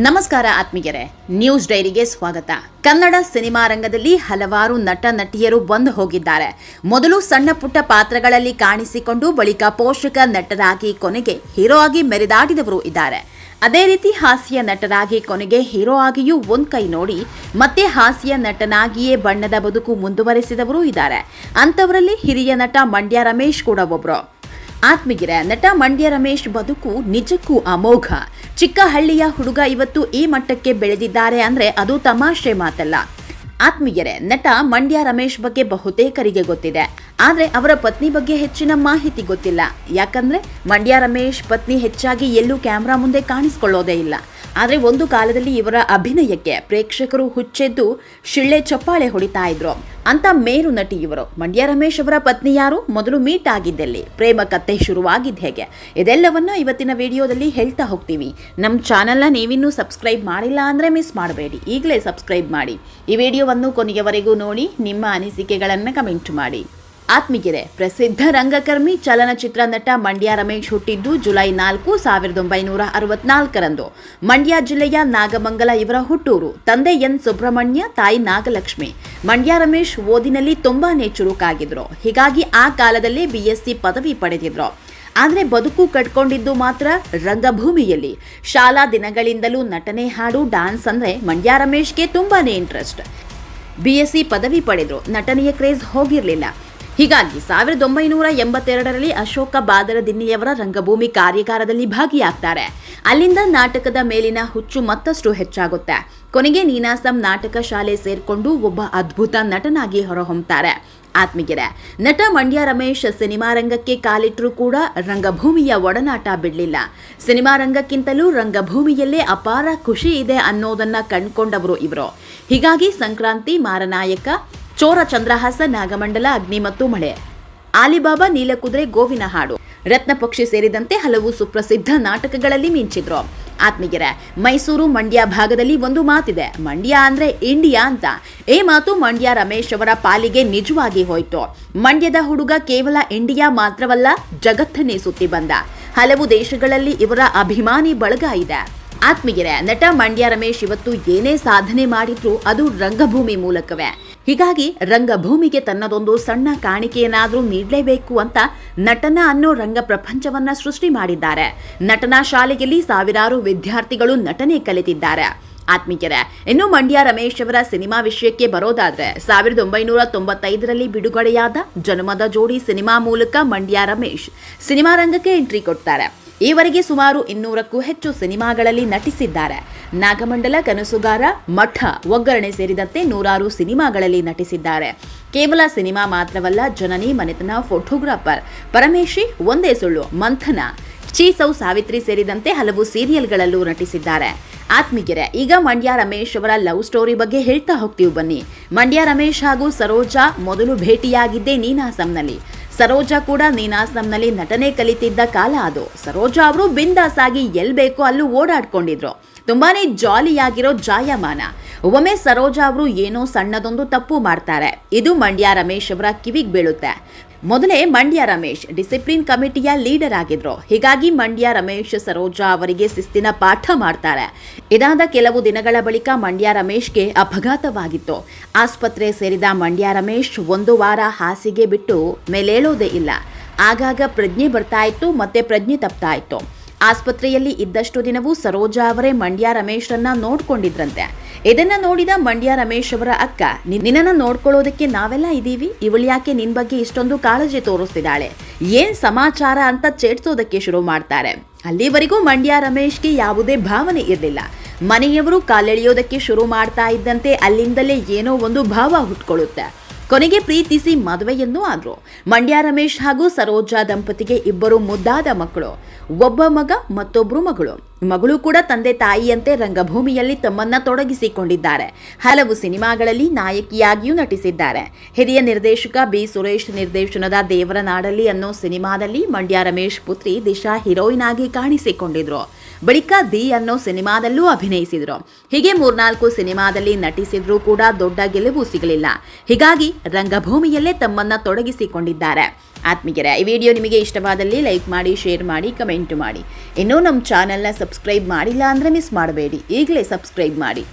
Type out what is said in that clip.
ನಮಸ್ಕಾರ ಆತ್ಮೀಯರೇ, ನ್ಯೂಸ್ ಡೈರಿಗೆ ಸ್ವಾಗತ. ಕನ್ನಡ ಸಿನಿಮಾ ರಂಗದಲ್ಲಿ ಹಲವಾರು ನಟ, ನಟಿಯರು ಬಂದು ಹೋಗಿದ್ದಾರೆ. ಮೊದಲು ಸಣ್ಣ ಪುಟ್ಟ ಪಾತ್ರಗಳಲ್ಲಿ ಕಾಣಿಸಿಕೊಂಡು ಬಳಿಕ ಪೋಷಕ ನಟರಾಗಿ ಕೊನೆಗೆ ಹೀರೋ ಆಗಿ ಮೆರೆದಾಡಿದವರು ಇದ್ದಾರೆ. ಅದೇ ರೀತಿ ಹಾಸ್ಯ ನಟರಾಗಿ ಕೊನೆಗೆ ಹೀರೋ ಆಗಿಯೂ ಒಂದ್ ಕೈ ನೋಡಿ, ಮತ್ತೆ ಹಾಸ್ಯ ನಟನಾಗಿಯೇ ಬಣ್ಣದ ಬದುಕು ಮುಂದುವರೆಸಿದವರು ಇದ್ದಾರೆ. ಅಂಥವರಲ್ಲಿ ಹಿರಿಯ ನಟ ಮಂಡ್ಯ ರಮೇಶ್ ಕೂಡ ಒಬ್ರು. ಆತ್ಮೀಗಿರ ನಟ ಮಂಡ್ಯ ರಮೇಶ್ ಬದುಕು ನಿಜಕ್ಕೂ ಅಮೋಘ. ಚಿಕ್ಕ ಹಳ್ಳಿಯ ಹುಡುಗ ಇವತ್ತು ಈ ಮಟ್ಟಕ್ಕೆ ಬೆಳೆದಿದ್ದಾರೆ ಅಂದ್ರೆ ಅದು ತಮಾಷೆ ಮಾತಲ್ಲ. ಆತ್ಮೀಯರೇ, ನಟ ಮಂಡ್ಯ ರಮೇಶ್ ಬಗ್ಗೆ ಬಹುತೇಕರಿಗೆ ಗೊತ್ತಿದೆ. ಆದ್ರೆ ಅವರ ಪತ್ನಿ ಬಗ್ಗೆ ಹೆಚ್ಚಿನ ಮಾಹಿತಿ ಗೊತ್ತಿಲ್ಲ. ಯಾಕಂದ್ರೆ ಮಂಡ್ಯ ರಮೇಶ್ ಪತ್ನಿ ಹೆಚ್ಚಾಗಿ ಎಲ್ಲೂ ಕ್ಯಾಮ್ರಾ ಮುಂದೆ ಕಾಣಿಸ್ಕೊಳ್ಳೋದೇ ಇಲ್ಲ. ಆದ್ರೆ ಒಂದು ಕಾಲದಲ್ಲಿ ಇವರ ಅಭಿನಯಕ್ಕೆ ಪ್ರೇಕ್ಷಕರು ಹುಚ್ಚೆದ್ದು ಶಿಳ್ಳೆ ಚಪ್ಪಾಳೆ ಹೊಡಿತಾ ಇದ್ರು. ಅಂತ ಮೇರು ನಟಿ ಇವರು. ಮಂಡ್ಯ ರಮೇಶ್ ಅವರ ಪತ್ನಿ ಯಾರು? ಮೊದಲು ಮೀಟ್ ಆಗಿದ್ದೆಲ್ಲಿ. ಪ್ರೇಮ ಕತೆ ಶುರುವಾಗಿದ್ದು ಹೇಗೆ? ಇದೆಲ್ಲವನ್ನ ಇವತ್ತಿನ ವಿಡಿಯೋದಲ್ಲಿ ಹೇಳ್ತಾ ಹೋಗ್ತೀವಿ. ನಮ್ಮ ಚಾನೆಲ್ನ ನೀವಿನ್ನೂ ಸಬ್ಸ್ಕ್ರೈಬ್ ಮಾಡಿಲ್ಲ ಅಂದರೆ ಮಿಸ್ ಮಾಡಬೇಡಿ. ಈಗಲೇ ಸಬ್ಸ್ಕ್ರೈಬ್ ಮಾಡಿ. ಈ ವಿಡಿಯೋವನ್ನು ಕೊನೆಯವರೆಗೂ ನೋಡಿ, ನಿಮ್ಮ ಅನಿಸಿಕೆಗಳನ್ನು ಕಮೆಂಟ್ ಮಾಡಿ. ಆತ್ಮೀಗೆರೆ ಪ್ರಸಿದ್ಧ ರಂಗಕರ್ಮಿ, ಚಲನಚಿತ್ರ ನಟ ಮಂಡ್ಯ ರಮೇಶ್ ಹುಟ್ಟಿದ್ದು ಜುಲೈ ನಾಲ್ಕು, ಸಾವಿರದ ಒಂಬೈನೂರ ಅರವತ್ನಾಲ್ಕರಂದು. ಮಂಡ್ಯ ಜಿಲ್ಲೆಯ ನಾಗಮಂಗಲ ಇವರ ಹುಟ್ಟೂರು. ತಂದೆ ಎನ್. ಸುಬ್ರಹ್ಮಣ್ಯ, ತಾಯಿ ನಾಗಲಕ್ಷ್ಮಿ. ಮಂಡ್ಯ ರಮೇಶ್ ಓದಿನಲ್ಲಿ ತುಂಬಾನೇ ಚುರುಕಾಗಿದ್ರು. ಹೀಗಾಗಿ ಆ ಕಾಲದಲ್ಲೇ ಬಿಎಸ್ಸಿ ಪದವಿ ಪಡೆದಿದ್ರು. ಆದರೆ ಬದುಕು ಕಟ್ಕೊಂಡಿದ್ದು ಮಾತ್ರ ರಂಗಭೂಮಿಯಲ್ಲಿ. ಶಾಲಾ ದಿನಗಳಿಂದಲೂ ನಟನೆ ಹಾಡು ಡ್ಯಾನ್ಸ್ ಅಂದರೆ ಮಂಡ್ಯ ರಮೇಶ್ಗೆ ತುಂಬಾನೇ ಇಂಟ್ರೆಸ್ಟ್. ಬಿಎಸ್ಸಿ ಪದವಿ ಪಡೆದ್ರು. ನಟನೆಯ ಕ್ರೇಜ್ ಹೋಗಿರಲಿಲ್ಲ. ಹೀಗಾಗಿ ಸಾವಿರದ ಒಂಬೈನೂರ ಎಂಬತ್ತೆರಡರಲ್ಲಿ ಅಶೋಕ ಬಾದರ ದಿನ್ನಿಯವರ ರಂಗಭೂಮಿ ಕಾರ್ಯಾಗಾರದಲ್ಲಿ ಭಾಗಿಯಾಗ್ತಾರೆ. ಅಲ್ಲಿಂದ ನಾಟಕದ ಮೇಲಿನ ಹುಚ್ಚು ಮತ್ತಷ್ಟು ಹೆಚ್ಚಾಗುತ್ತೆ. ಕೊನೆಗೆ ನೀನಾಸಂ ನಾಟಕ ಶಾಲೆ ಸೇರಿಕೊಂಡು ಒಬ್ಬ ಅದ್ಭುತ ನಟನಾಗಿ ಹೊರಹೊಮ್ತಾರೆ. ಆತ್ಮೀಗೆರೆ ನಟ ಮಂಡ್ಯ ರಮೇಶ್ ಸಿನಿಮಾ ರಂಗಕ್ಕೆ ಕಾಲಿಟ್ಟರೂ ಕೂಡ ರಂಗಭೂಮಿಯ ಒಡನಾಟ ಬಿಡಲಿಲ್ಲ. ಸಿನಿಮಾ ರಂಗಕ್ಕಿಂತಲೂ ರಂಗಭೂಮಿಯಲ್ಲೇ ಅಪಾರ ಖುಷಿ ಇದೆ ಅನ್ನೋದನ್ನ ಕಂಡ್ಕೊಂಡವರು ಇವರು. ಹೀಗಾಗಿ ಸಂಕ್ರಾಂತಿ ಮಾರನಾಯಕ ಚೋರ ಚಂದ್ರಹಾಸ ನಾಗಮಂಡಲ, ಅಗ್ನಿ ಮತ್ತು ಮಳೆ. ಆಲಿಬಾಬಾ, ನೀಲಕುದುರೆ, ಗೋವಿನ ಹಾಡು. ರತ್ನ ಪಕ್ಷಿ ಸೇರಿದಂತೆ ಹಲವು ಸುಪ್ರಸಿದ್ಧ ನಾಟಕಗಳಲ್ಲಿ ಮಿಂಚಿದ್ರು. ಆತ್ಮೀಯರೇ, ಮೈಸೂರು ಮಂಡ್ಯ ಭಾಗದಲ್ಲಿ ಒಂದು ಮಾತಿದೆ. ಮಂಡ್ಯ ಅಂದ್ರೆ ಇಂಡಿಯಾ ಅಂತ. ಈ ಮಾತು ಮಂಡ್ಯ ರಮೇಶ್ ಅವರ ಪಾಲಿಗೆ ನಿಜವಾಗಿ ಹೋಯ್ತು. ಮಂಡ್ಯದ ಹುಡುಗ ಕೇವಲ ಇಂಡಿಯಾ ಮಾತ್ರವಲ್ಲ, ಜಗತ್ತನ್ನೇ ಸುತ್ತಿ ಬಂದ. ಹಲವು ದೇಶಗಳಲ್ಲಿ ಇವರ ಅಭಿಮಾನಿ ಬಳಗ ಇದೆ. ಆತ್ಮೀಯರೇ, ನಟ ಮಂಡ್ಯ ರಮೇಶ್ ಇವತ್ತು ಏನೇ ಸಾಧನೆ ಮಾಡಿದ್ರು ಅದು ರಂಗಭೂಮಿ ಮೂಲಕವೇ. ಹೀಗಾಗಿ ರಂಗಭೂಮಿಗೆ ತನ್ನದೊಂದು ಸಣ್ಣ ಕಾಣಿಕೆಯನ್ನಾದರೂ ನೀಡಲೇಬೇಕು ಅಂತ ನಟನ ಅನ್ನೋ ರಂಗ ಪ್ರಪಂಚವನ್ನ ಸೃಷ್ಟಿ ಮಾಡಿದ್ದಾರೆ. ನಟನಾ ಶಾಲೆಯಲ್ಲಿ ಸಾವಿರಾರು ವಿದ್ಯಾರ್ಥಿಗಳು ನಟನೆ ಕಲಿತಿದ್ದಾರೆ. ಆತ್ಮೀಯರೇ, ಇನ್ನು ಮಂಡ್ಯ ರಮೇಶ್ ಅವರ ಸಿನಿಮಾ ವಿಷಯಕ್ಕೆ ಬರೋದಾದ್ರೆ ಸಾವಿರದ ಒಂಬೈನೂರ ತೊಂಬತ್ತೈದರಲ್ಲಿ ಬಿಡುಗಡೆಯಾದ ಜನ್ಮದ ಜೋಡಿ ಸಿನಿಮಾ ಮೂಲಕ ಮಂಡ್ಯ ರಮೇಶ್ ಸಿನಿಮಾ ರಂಗಕ್ಕೆ ಎಂಟ್ರಿ ಕೊಡ್ತಾರೆ. ಈವರೆಗೆ ಸುಮಾರು ಇನ್ನೂರಕ್ಕೂ ಹೆಚ್ಚು ಸಿನಿಮಾಗಳಲ್ಲಿ ನಟಿಸಿದ್ದಾರೆ. ನಾಗಮಂಡಲ ಕನಸುಗಾರ ಮಠ ಒಗ್ಗರಣೆ ಸೇರಿದಂತೆ ನೂರಾರು ಸಿನಿಮಾಗಳಲ್ಲಿ ನಟಿಸಿದ್ದಾರೆ. ಕೇವಲ ಸಿನಿಮಾ ಮಾತ್ರವಲ್ಲ, ಜನನಿ, ಮನೆತನ, ಫೋಟೋಗ್ರಾಫರ್, ಪರಮೇಶಿ, ಒಂದೇ ಸುಳ್ಳು, ಮಂಥನ, ಚೀಸೌ, ಸಾವಿತ್ರಿ ಸೇರಿದಂತೆ ಹಲವು ಸೀರಿಯಲ್ಗಳಲ್ಲೂ ನಟಿಸಿದ್ದಾರೆ. ಆತ್ಮೀಯರೇ, ಈಗ ಮಂಡ್ಯ ರಮೇಶ್ ಅವರ ಲವ್ ಸ್ಟೋರಿ ಬಗ್ಗೆ ಹೇಳ್ತಾ ಹೋಗ್ತೀವಿ ಬನ್ನಿ. ಮಂಡ್ಯ ರಮೇಶ್ ಹಾಗೂ ಸರೋಜಾ ಮೊದಲು ಭೇಟಿಯಾಗಿದ್ದೇ ನೀನಾಸಂನಲ್ಲಿ. ಸರೋಜಾ ಕೂಡ ನೀನಾಸಂನಲ್ಲಿ ನಟನೆ ಕಲಿತಿದ್ದ ಕಾಲ ಅದು. ಸರೋಜಾ ಅವರು ಬಿಂದಾಸಾಗಿ ಎಲ್ಲಿ ಎಲ್ ಬೇಕೋ ಅಲ್ಲೂ ಓಡಾಡ್ಕೊಂಡಿದ್ರು. ತುಂಬಾನೇ ಜಾಲಿಯಾಗಿರೋ ಜಾಯಮಾನ. ಒಮ್ಮೆ ಸರೋಜಾ ಅವರು ಏನೋ ಸಣ್ಣದೊಂದು ತಪ್ಪು ಮಾಡ್ತಾರೆ. ಇದು ಮಂಡ್ಯ ರಮೇಶ್ ಅವರ ಕಿವಿಗೆ ಬೀಳುತ್ತೆ. ಮೊದಲೇ ಮಂಡ್ಯ ರಮೇಶ್ ಡಿಸಿಪ್ಲಿನ್ ಕಮಿಟಿಯ ಲೀಡರ್ ಆಗಿದ್ರು. ಹೀಗಾಗಿ ಮಂಡ್ಯ ರಮೇಶ್ ಸರೋಜಾ ಅವರಿಗೆ ಶಿಸ್ತಿನ ಪಾಠ ಮಾಡ್ತಾರೆ. ಇದಾದ ಕೆಲವು ದಿನಗಳ ಬಳಿಕ ಮಂಡ್ಯ ರಮೇಶ್ಗೆ ಅಪಘಾತವಾಗಿತ್ತು. ಆಸ್ಪತ್ರೆ ಸೇರಿದ ಮಂಡ್ಯ ರಮೇಶ್ ಒಂದು ವಾರ ಹಾಸಿಗೆ ಬಿಟ್ಟು ಮೇಲೇಳೋದೇ ಇಲ್ಲ. ಆಗಾಗ ಪ್ರಜ್ಞೆ ಬರ್ತಾ ಇತ್ತು, ಮತ್ತೆ ಪ್ರಜ್ಞೆ ತಪ್ತಾ ಇತ್ತು. ಆಸ್ಪತ್ರೆಯಲ್ಲಿ ಇದ್ದಷ್ಟು ದಿನವೂ ಸರೋಜಾ ಅವರೇ ಮಂಡ್ಯ ರಮೇಶ್ರನ್ನ ನೋಡ್ಕೊಂಡಿದ್ರಂತೆ. ಇದನ್ನ ನೋಡಿದ ಮಂಡ್ಯ ರಮೇಶ್ ಅವರ ಅಕ್ಕ ನಿನ್ನ ನಿನ್ನನ್ನ ನೋಡ್ಕೊಳ್ಳೋದಕ್ಕೆ ನಾವೆಲ್ಲ ಇದೀವಿ. ಇವಳು ಯಾಕೆ ನಿನ್ ಬಗ್ಗೆ ಇಷ್ಟೊಂದು ಕಾಳಜಿ ತೋರಿಸ್ತಿದ್ದಾಳೆ? ಏನ್ ಸಮಾಚಾರ ಅಂತ ಚೇಡ್ಸೋದಕ್ಕೆ ಶುರು ಮಾಡ್ತಾರೆ. ಅಲ್ಲಿವರೆಗೂ ಮಂಡ್ಯ ರಮೇಶ್ಗೆ ಯಾವುದೇ ಭಾವನೆ ಇರಲಿಲ್ಲ. ಮನೆಯವರು ಕಾಲೆಳೆಯೋದಕ್ಕೆ ಶುರು ಮಾಡ್ತಾ ಇದ್ದಂತೆ ಅಲ್ಲಿಂದಲೇ ಏನೋ ಒಂದು ಭಾವ ಹುಟ್ಕೊಳ್ಳುತ್ತೆ. ಕೊನೆಗೆ ಪ್ರೀತಿಸಿ ಮದುವೆಯನ್ನೂ ಆದ್ರು. ಮಂಡ್ಯ ರಮೇಶ್ ಹಾಗೂ ಸರೋಜಾ ದಂಪತಿಗೆ ಇಬ್ಬರು ಮುದ್ದಾದ ಮಕ್ಕಳು. ಒಬ್ಬ ಮಗ ಮತ್ತೊಬ್ಬರು ಮಗಳು. ಮಗಳು ಕೂಡ ತಂದೆ ತಾಯಿಯಂತೆ ರಂಗಭೂಮಿಯಲ್ಲಿ ತಮ್ಮನ್ನ ತೊಡಗಿಸಿಕೊಂಡಿದ್ದಾರೆ. ಹಲವು ಸಿನಿಮಾಗಳಲ್ಲಿ ನಾಯಕಿಯಾಗಿಯೂ ನಟಿಸಿದ್ದಾರೆ. ಹಿರಿಯ ನಿರ್ದೇಶಕ ಬಿ. ಸುರೇಶ್ ನಿರ್ದೇಶನದ ದೇವರ ನಾಡಲ್ಲಿ ಅನ್ನೋ ಸಿನಿಮಾದಲ್ಲಿ ಮಂಡ್ಯ ರಮೇಶ್ ಪುತ್ರಿ ದಿಶಾ ಹೀರೋಯಿನ್ ಆಗಿ ಕಾಣಿಸಿಕೊಂಡಿದ್ರು. ಬಳಿಕ ದಿ ಅನ್ನೋ ಸಿನಿಮಾದಲ್ಲೂ ಅಭಿನಯಿಸಿದ್ರು. ಹೀಗೆ ಮೂರ್ನಾಲ್ಕು ಸಿನಿಮಾದಲ್ಲಿ ನಟಿಸಿದ್ರೂ ಕೂಡ ದೊಡ್ಡ ಗೆಲುವು ಸಿಗಲಿಲ್ಲ. ಹೀಗಾಗಿ ರಂಗಭೂಮಿಯಲ್ಲೇ ತಮ್ಮನ್ನ ತೊಡಗಿಸಿಕೊಂಡಿದ್ದಾರೆ. ಆತ್ಮೀಗೆರೆ ಈ ವಿಡಿಯೋ ನಿಮಗೆ ಇಷ್ಟವಾದಲ್ಲಿ ಲೈಕ್ ಮಾಡಿ, ಶೇರ್ ಮಾಡಿ, ಕಮೆಂಟ್ ಮಾಡಿ. ಇನ್ನೂ ನಮ್ಮ ಚಾನೆಲ್ನ ಸಬ್ಸ್ಕ್ರೈಬ್ ಮಾಡಿಲ್ಲ ಅಂದರೆ ಮಿಸ್ ಮಾಡಬೇಡಿ. ಈಗಲೇ ಸಬ್ಸ್ಕ್ರೈಬ್ ಮಾಡಿ.